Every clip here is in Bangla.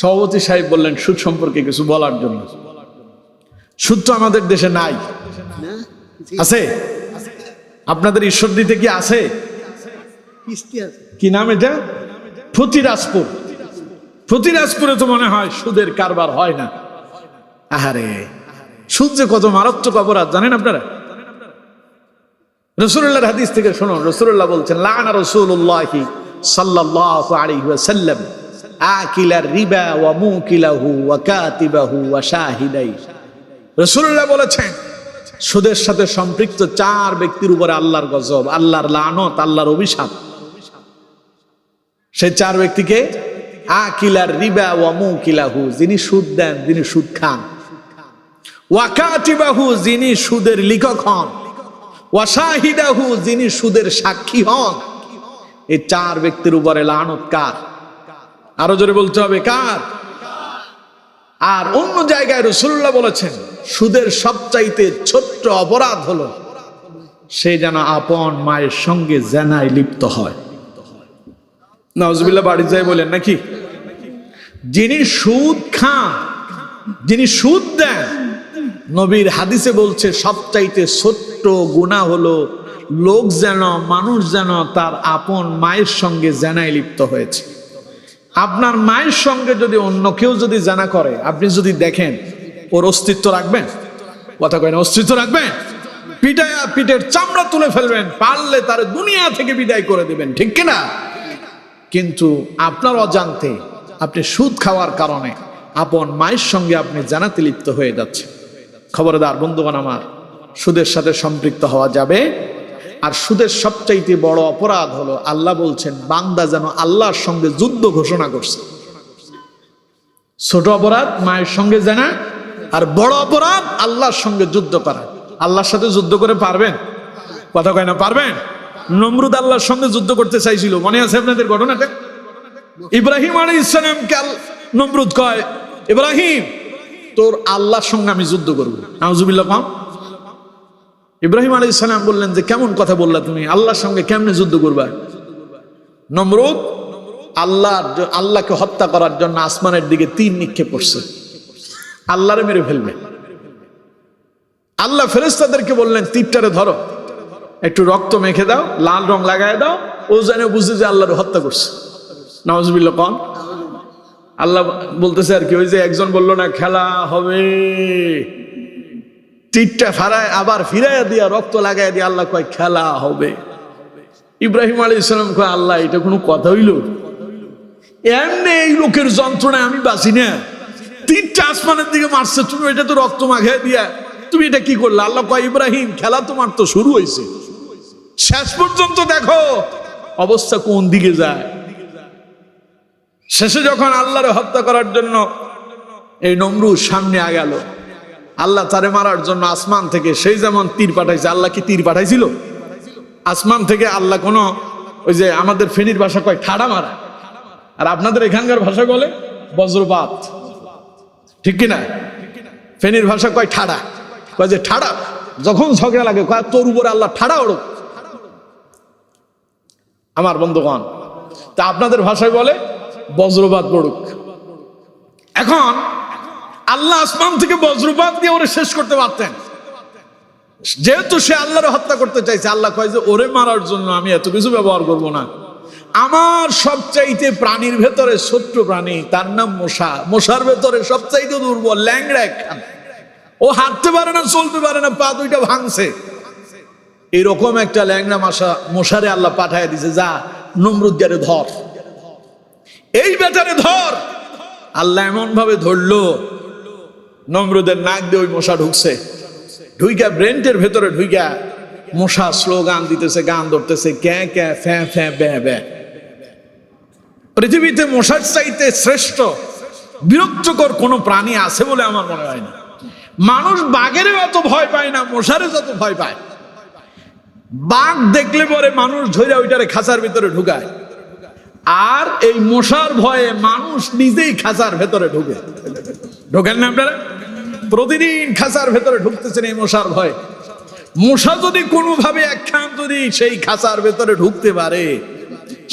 সভাপতি সাহেব বললেন সুদ সম্পর্কে কিছু বলার জন্য। সুদ তো আমাদের দেশে নাই। আছে? আপনাদের ঈশ্বর দিতে কি আছে? কি নাম এটা? ফতিরাজপুর ফতিরাজপুরে তো মনে হয় সুদের কারবার হয় না। আহারে সুদ যে কত মারাত্মক অপরাধ জানেন আপনারা? রসুল্লাহর হাদিস থেকে শুনুন রসুল্লাহ বলছেন লানা রসুল্লাহি সাল্লাল্লাহু আলাইহি ওয়াসাল্লাম। আকিলার রিবা ওয়া মুকিলাহু ওয়া কাতিবাহু ওয়া শাহিদাই। রসুল্লাহ বলেছেন, সুদের সাথে সম্পৃক্ত চার ব্যক্তির উপরে আল্লাহর গজব, আল্লাহর লানত, আল্লাহর অভিশাপ। সেই চার ব্যক্তিকে আকিলার রিবা ওয়া মুকিলাহু, যিনি সুদ দেন, যিনি সুদ খান। ওয়াকাতিবাহু যিনি সুদের লিখক হন। ওয়াশাহিদাহু যিনি সুদের সাক্ষী হন। এই চার ব্যক্তির উপরে লানত কার? আরও জোরে বলতে হবে, কার? আর অন্য জায়গায় রসুল্লাহ বলেছেন, সুদের সবচাইতে ছোট্ট অপরাধ হলো সে যেন আপন মায়ের সঙ্গে জেনায় লিপ্ত হয়। নজবিল্লা বাড়ি যায় বলেন নাকি? যিনি সুদ খান, যিনি সুদ দেন, নবীর হাদিসে বলছে, সবচাইতে ছোট্ট গুণা হলো লোক যেন, মানুষ যেন তার আপন মায়ের সঙ্গে জেনায় লিপ্ত হয়েছে। আপনার মায়ের সঙ্গে যদি অন্য কেউ যদি জানা করে, আপনি যদি দেখেন, ওর অস্তিত্ব রাখবেন? কথা কয় না, অস্তিত্ব রাখবেন? পিটায়া পিঠের চামড়া তুলে ফেলবেন, পারলে তার দুনিয়া থেকে বিদায় করে দিবেন, ঠিক কিনা? কিন্তু আপনার অজান্তে আপনি সুদ খাওয়ার কারণে আপন মায়ের সঙ্গে আপনি জানাতে লিপ্ত হয়ে যাচ্ছে খবরদার, বন্ধুগণ আমার, সুদের সাথে সম্পৃক্ত হওয়া যাবে আর সুদের সবচাইতে বড় অপরাধ হলো আল্লাহ বলছেন, বান্দা যেন আল্লাহর সঙ্গে যুদ্ধ ঘোষণা করছে। ছোট অপরাধ, মায়ের সঙ্গে জানা, আর বড় অপরাধ, আল্লাহর সঙ্গে যুদ্ধ করা। আল্লাহর সাথে যুদ্ধ করে পারবেন? কথা কয় না, পারবেন? নমরুদ আল্লাহর সঙ্গে যুদ্ধ করতে চাইছিল। মনে আছে আপনাদের ঘটনাটা? ইব্রাহিম আলী ইসলামকে নমরুদ কয়, ইব্রাহিম, তোর আল্লাহর সঙ্গে আমি যুদ্ধ করব। নাউজুবিল্লাহ, কম। ইব্রাহিম আলী ইসলাম বললেন যে, কেমন কথা বললা তুমি? আল্লাহর সঙ্গে কেমনে যুদ্ধ করবা? নমরুদ, আল্লাহ, আল্লাহকে হত্যা করার জন্য আসমানের দিকে তিন নিক্ষেপ করছে। আল্লাহরে মেরে ফেলবে। আল্লাহ ফেরেস্তাদেরকে বললেন, তীরটারে ধরো। একটু রক্ত মেখে দাও, লাল রং লাগায় দাও। ও যেন বুঝে যে আল্লাহর হত্যা করছে। নওয়াজবিল্লা কন। আল্লাহ বলতেছে আর কি, ওই যে একজন বলল না, খেলা হবে। তীরটা ফারায় আবার ফিরাইয়া দিয়া, রক্ত লাগাই দিয়া আল্লাহ কয়, খেলা হবে। ইব্রাহিম আলী ইসলাম কয়, আল্লাহ, এটা কোনো কথা হইল? এমনি এই লোকের যন্ত্রণায় আমি বাঁচি না। তিনটা আসমানের দিকে মারছে, তুমি এটা তো রক্ত মাখায় দিয়া, তুমি এটা কি করলে? আল্লাহ কয়, ইব্রাহিম, খেলা তোমার তো শুরু হয়েছে শেষ পর্যন্ত দেখো অবস্থা কোন দিকে যায়? শেষে যখন আল্লাহরে হত্যা করার জন্য এই নমরু সামনে আ গেল আল্লাহ তারে মারার জন্য আসমান থেকে সেই যেমন তীর পাঠাইছে, আল্লাহ কি তীর পাঠাইছিল? আসমান থেকে আল্লাহ কোনো ওই যে আমাদের ফেনীর ভাষা কয়, ঠাড়া মারা। আর আপনাদের এখানকার ভাষা বলে বজ্রপাত। ঠিক কিনা? ফেনীর ভাষা কয়, ঠাড়া। কয় যে ঠাড়া, যখন ঝগড়া লাগে, কয়, তোর উপরে আল্লাহ ঠাড়া ওড়ুক। আমার বন্ধুগণ, তা আপনাদের ভাষায় বলে বজ্রপাত পড়ুক। এখন আল্লাহ আসমান থেকে বজ্রপাত দিয়ে ওরে শেষ করতে পারতেন। যেহেতু সে আল্লাহর হত্যা করতে চাইছে, আল্লাহ কয় যে ওরে মারার জন্য আমি এত কিছু ব্যবহার করব না। আমার সবচাইতে প্রাণীর ভেতরে ছোট্ট প্রাণী, তার নাম মশা। মশার ভেতরে সবচাইতে দুর্বল ল্যাংড়া একখান। ও হাঁটতে পারে না, চলতে পারে না, পা দুইটা ভাঙছে। এরকম একটা ল্যাংড়া মশা, মশারে আল্লাহ পাঠায় দিছে, যা নমরুদ্দারে ধর। এই বেটারে ধর। আল্লাহ এমন ভাবে ধরলো নমরুদের নাক দিয়ে ওই মশা ঢুকছে। ঢুইকা ব্রেন্টের ভেতরে ঢুইকা মশা স্লোগান দিতেছে, গান ধরতেছে, ক্যা ক্যা, ফ্যাঁ ফ্যাঁ, ব্যাঁ ব্যাঁ। পৃথিবীতে মশার চাইতে শ্রেষ্ঠ, বিরক্তকর কোনো প্রাণী আছে বলে আমার মনে হয় না। মানুষ বাঘেরও অত ভয় পায় না মশারে যত ভয় পায়। বাঘ দেখলে পরে মানুষ ধরে ওইটারে খাঁচার ভিতরে ঢুকায়। আর এই মশার ভয়ে মানুষ নিজেই খাঁচার ভেতরে ঢুকে। ঢোকেন না আপনারা? প্রতিদিন খাঁচার ভেতরে ঢুকতেছেন এই মশার ভয়। মশা যদি কোনোভাবে একখান যদি সেই খাঁচার ভেতরে ঢুকতে পারে,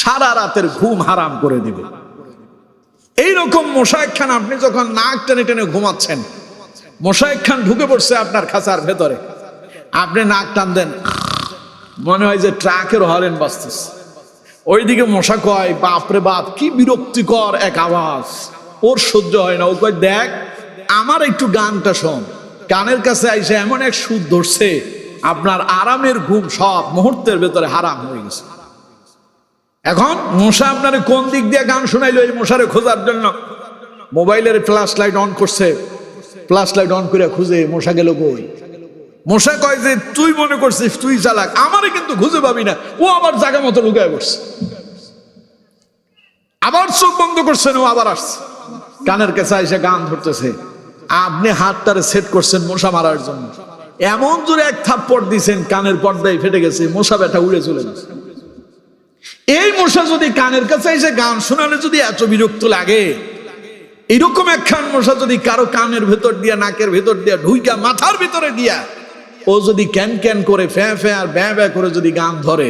সারা রাতের ঘুম হারাম করে দিবে। এইরকম মশা একখান আপনি যখন নাক টেনে টেনে ঘুমাচ্ছেন, মশা একখান ঢুকে পড়ছে আপনার খাঁচার ভেতরে। আপনি নাক টান দেন, মনে হয় যে ট্রাকের হরেন বাজতেছে। ওইদিকে মশা কয়, বাপরে বাপ, কি বিরক্তিকর এক আওয়াজ। ওর সহ্য হয় না। ও কয়, দেখ আমার একটু গানটা শোন। কানের কাছে আইসে এমন এক সুদ ধরছে, আপনার আরামের ঘুম সব মুহূর্তের ভেতরে হারাম হয়ে গেছে। এখন মশা আপনার কোন দিক দিয়ে গান শোনাইলো এই মশারে খোঁজার জন্য? মোবাইলের ফ্ল্যাশ লাইট অন করছে। ফ্ল্যাশ লাইট অন করে খুঁজে মশা গেল কই? মশা কয় যে, তুই মনে করছিস, তুই চালাক। আমারে কিন্তু খুঁজে পাবি না। ও আবার জায়গা মতো লুকায় পড়ছে আবার চোখ বন্ধ করছেন ও আবার আসছে। কানের কাছে এসে গান ধরতেছে। আপনি হাতটারে সেট করছেন মশা মারার জন্য। এমন জোরে এক থাপ্পড় দিছেন, কানের পর্দায় ফেটে গেছে, মশা ব্যথা উড়ে চলে গেছে। এই মশা যদি কানের কাছে এসে গান শোনালে যদি এত বিরক্ত লাগে, এরকম একখান মশা যদি কারও কানের ভেতর দিয়া, নাকের ভেতর দিয়া, ঢুইকা মাথার ভেতরে দিয়া, ও যদি ক্যান ক্যান করে, ফ্যাঁ ফ্যাঁ আর ব্যাঁ ব্যাঁ করে যদি গান ধরে,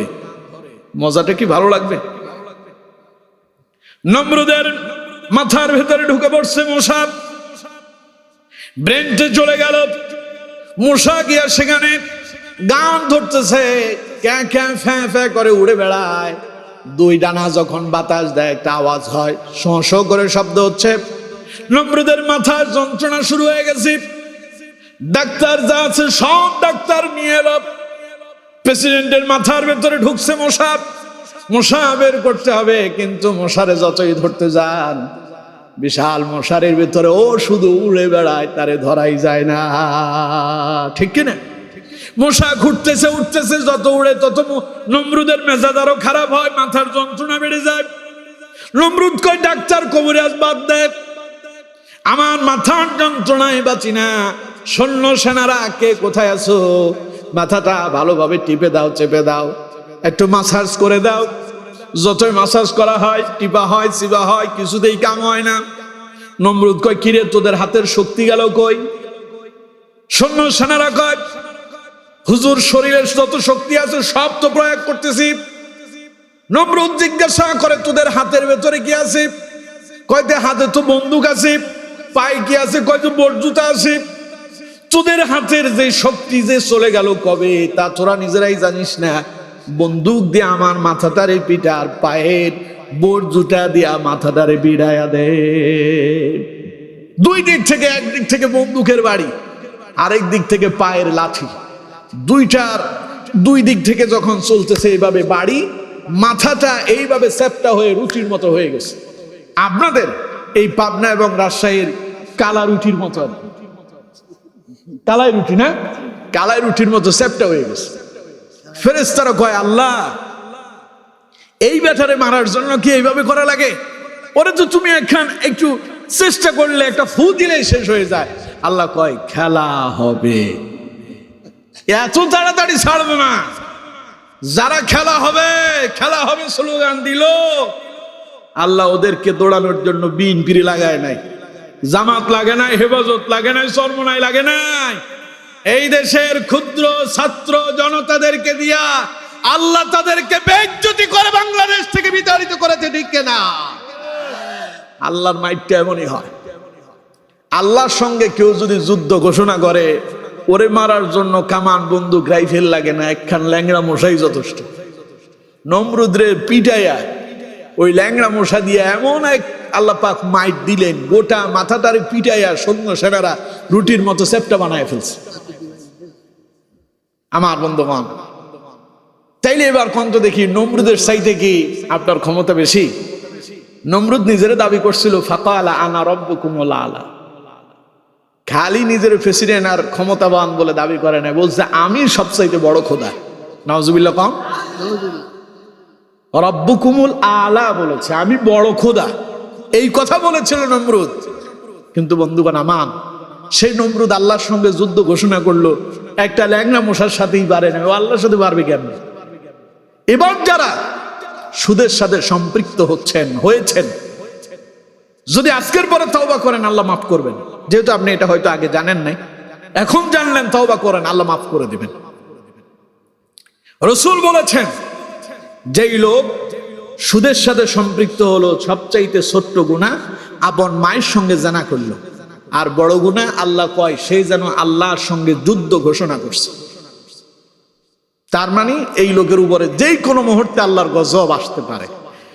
মজাটা কি ভালো লাগবে? নম্রদের মাথার ভেতরে ঢুকে পড়ছে মশা। ব্রেনটে চলে গেল। মশা গিয়া সেখানে গান ধরতেছে? ক্যাঁ ক্যাঁ, ফ্যাঁ ফ্যাঁ করে উড়ে বেড়ায়। দুই ডানা যখন বাতাস দেয়, একটা আওয়াজ হয়। শো করে শব্দ হচ্ছে। নম্রদের মাথার যন্ত্রণা শুরু হয়ে গেছে। ডাক্তার যা আছে সব ডাক্তার নিয়ে এলো। প্রেসিডেন্টের মাথার ভেতরে ঢুকছে মশা মশা বের করতে হবে, কিন্তু মশারে যতই ধরতে যান বিশাল মশারির ভিতরে ও শুধু উড়ে বেড়ায়, তারে ধরাই যায় না। ঠিক কিনা? মশা ঘুরতেছে, উঠতেছে, যত উড়ে তত নমরুদের মেজাজ আরও খারাপ হয়, মাথার যন্ত্রণা বেড়ে যায়। নমরুদ কয়, ডাক্তার কবিরাজ বাদ দেয় আমার মাথার যন্ত্রণায় বাঁচি না। সৈন্য সেনারা, কে কোথায় আছো? মাথাটা ভালোভাবে টিপে দাও, চেপে দাও। একটু মাসাজ করে দাও। যতই মাসাজ করা হয়, টিপা হয় চিবা হয়, কিছুতেই কাম হয় না। নমরুদ কয়, কিরে, তোদের হাতের শক্তি গেল কই? সৈন্য সেনারা কয়, হুজুর, শরীরের যত শক্তি আছে, সব তো প্রয়োগ করতেছি। নমরুদ জিজ্ঞাসা করে, তোদের হাতের ভেতরে কি আছে? কয়তে হাতে তো বন্দুক আছে, পায়ে কি আছে কয়তো বর্জুতা আছে। তোদের হাতের যে শক্তি যে চলে গেল কবে, তা তোরা নিজেরাই জানিস না। বন্দুক দিয়ে আমার মাথাটারে পিটার পায়ের জুটা দিয়া মাথাটারে বিড়াইয়া দে। দুই দিক থেকে একদিক থেকে বন্দুকের বাড়ি, আরেক দিক থেকে পায়ের লাঠি। দুইটার দুই দিক থেকে যখন চলতেছে এইভাবে বাড়ি, মাথাটা এইভাবে সেপটা হয়ে রুটির মতো হয়ে গেছে। আপনাদের এই পাবনা এবং রাজশাহীর কালা রুটির মতো। কালাই রুটি না? কালাই রুটির মতো সেপটা হয়ে গেছে। ফেরেস্তারা কয়, আল্লাহ, এই ব্যাটারে মারার জন্য কি এইভাবে করা লাগে? ওরে তো তুমি একখান একটু চেষ্টা করলে একটা ফু দিলেই শেষ হয়ে যায়। আল্লাহ কয়, খেলা হবে। এত তাড়াতাড়ি ছাড়বে না। যারা খেলা হবে খেলা হবে স্লোগান দিল। আল্লাহ ওদেরকে দৌড়ানোর জন্য বিন পিড়ি লাগায় নাই। জামাত লাগে নাই, হেফাজত লাগে নাই সর্বনাই লাগে নাই। এই দেশের ক্ষুদ্র ছাত্র জনতাদেরকে দিয়া আল্লাহ তাদেরকে বেজ্জতি করে বাংলাদেশ থেকে বিতাড়িত করেছে, ঠিক না আল্লাহর মাইটটা এমনই হয়। আল্লাহর সঙ্গে কেউ যদি যুদ্ধ ঘোষণা করে, ওরে মারার জন্য কামান, বন্দুক, রাইফেল লাগে না, একখান ল্যাংড়া মশাই যথেষ্ট। নমরুদ্রের পিটাইয়া, ওই ল্যাংড়া মশা দিয়ে এমন এক আল্লাহ পাক মাইট দিলেন, গোটা মাথাটারে পিটাইয়া সৈন্য সেনারা রুটির মতো সেপটা বানায় ফেলছে। আমার বন্ধুমান তাইলে এবার কন্ত দেখি, নমরুদের সাইতে কি আপনার ক্ষমতা বেশি? নমরুদ নিজের দাবি করছিল ফাঁকা আলা আনা রব্ব কুমলা আলা খালি নিজের প্রেসিডেন্ট আর ক্ষমতাবান বলে দাবি করে না, বলছে, আমি সবচাইতে বড় খোদা। নওয়াজুবিল্লাহ কম? রব্বু কুমুল আলা বলেছে, আমি বড় খোদা। এই কথা বলেছিল নমরুদ। কিন্তু বন্ধুগণ, আমান, সেই নমরুদ আল্লাহর সঙ্গে যুদ্ধ ঘোষণা করল একটা ল্যাংনা মশার সাথেই পারে না। ও আল্লাহর সাথে পারবে কেন? এবার যারা সুদের সাথে সম্পৃক্ত হচ্ছেন, হয়েছেন, যদি আজকের পরে তওবা করেন, আল্লাহ মাফ করবেন। যেহেতু আপনি এটা হয়তো আগে জানেন নাই। এখন জানলেন, তওবা করেন, আল্লাহ মাফ করে দিবেন। রসুল বলেছেন, যেই লোক সুদের সাথে সম্পৃক্ত হলো, সবচাইতে ছোট্ট গুণা আপন মায়ের সঙ্গে জানা করল। আর বড় গুণা আল্লাহ কয়, সে যেন আল্লাহর সঙ্গে যুদ্ধ ঘোষণা করছে। তার মানে এই লোকের উপরে যেই কোনো মুহূর্তে আল্লাহর গজব আসতে পারে।